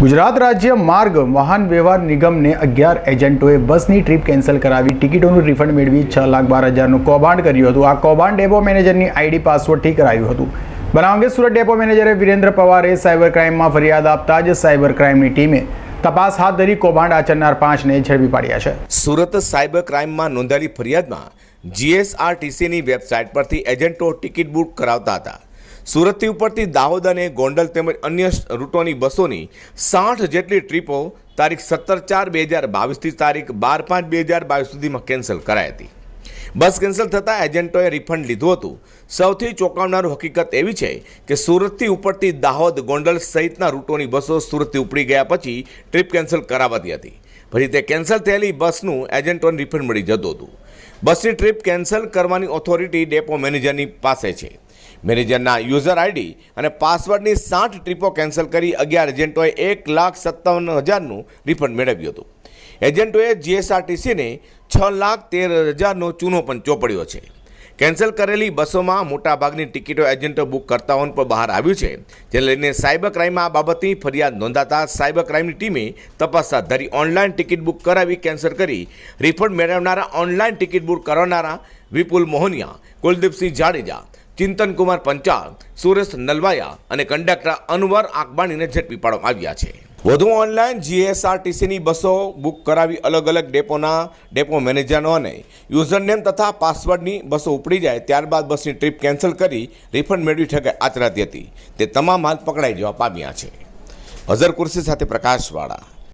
ગુજરાત રાજ્ય માર્ગ વાહન વ્યવહાર નિગમને અગિયાર એજન્ટોએ બસની ટ્રીપ કેન્સલ કરાવી ટિકિટોનું રિફંડ મેળવી છ લાખ બાર હજારનું કૌભાંડ કર્યું હતું. આ કૌભાંડ ડેપો મેનેજરની આઈડી પાસવર્ડથી કરાયું હતું. બનાવ અંગે સુરત ડેપો મેનેજરે વિરેન્દ્ર પવારે સાયબર ક્રાઇમમાં ફરિયાદ આપતા જ સાયબર ક્રાઇમની ટીમે તપાસ હાથ ધરી કૌભાંડ આચરનાર પાંચને ઝડપી પાડ્યા છે. સુરત સાયબર ક્રાઇમમાં નોંધાયેલી ફરિયાદમાં જીએસઆરટીસીની વેબસાઇટ પરથી એજન્ટો ટિકિટ બુક કરાવતા હતા. સુરતથી ઉપરથી દાહોદ અને ગોંડલ તેમજ અન્ય રૂટોની બસોની સાઠ જેટલી ટ્રીપો તારીખ સત્તર ચાર બે હજાર બાવીસથી તારીખ બાર પાંચ બે હજાર બાવીસ સુધીમાં કેન્સલ કરાઈ હતી. બસ કેન્સલ થતાં એજન્ટોએ રિફંડ લીધું હતું. સૌથી ચોંકાવનારું હકીકત એવી છે કે સુરતથી ઉપરથી દાહોદ ગોંડલ સહિતના રૂટોની બસો સુરતથી ઉપડી ગયા પછી ટ્રીપ કેન્સલ કરાવાતી હતી. પછી તે કેન્સલ થયેલી બસનું એજન્ટોને રિફંડ મળી જતું હતું. બસની ટ્રીપ કેન્સલ કરવાની ઓથોરિટી ડેપો મેનેજરની પાસે છે. મેનેજરના યુઝર આઈડી અને પાસવર્ડની સાઠ ટ્રીપો કેન્સલ કરી અગિયાર એજન્ટોએ એક લાખ સત્તાવન હજારનું રિફંડ મેળવ્યું હતું. એજન્ટોએ જીએસઆરટીસીને છ લાખ તેર હજારનો ચૂનો પણ ચોપડ્યો છે. કેન્સલ કરેલી બસોમાં મોટાભાગની ટિકિટો એજન્ટો બુક કરતા હોવાનું પણ બહાર આવ્યું છે, જેને લઈને સાયબર ક્રાઇમમાં આ બાબતની ફરિયાદ નોંધાતા સાયબર ક્રાઇમની ટીમે તપાસ હાથ ધરી ઓનલાઈન ટિકિટ બુક કરાવી કેન્સલ કરી. રિફંડ મેળવનારા ઓનલાઈન ટિકિટ બુક કરનારા વિપુલ મોહનિયા, કુલદીપસિંહ જાડેજા, ચિંતન કુમાર પંચાલ, સુરેશ નલવાયા અને કંડક્ટર અનવર આકબાણીને ઝડપી પાડવામાં આવ્યા છે. વધુ ઓનલાઈન જીએસઆરટીસીની બસો બુક કરાવી અલગ અલગ ડેપોના ડેપો મેનેજરનો અને યુઝરનેમ તથા પાસવર્ડની બસો ઉપડી જાય ત્યારબાદ બસની ટ્રીપ કેન્સલ કરી રિફંડ મેળવી ઠગાઈ આચરાતી હતી. તે તમામ હાલ પકડાઈ જવા પામ્યા છે. હઝર કુર્સી સાથે પ્રકાશવાળા.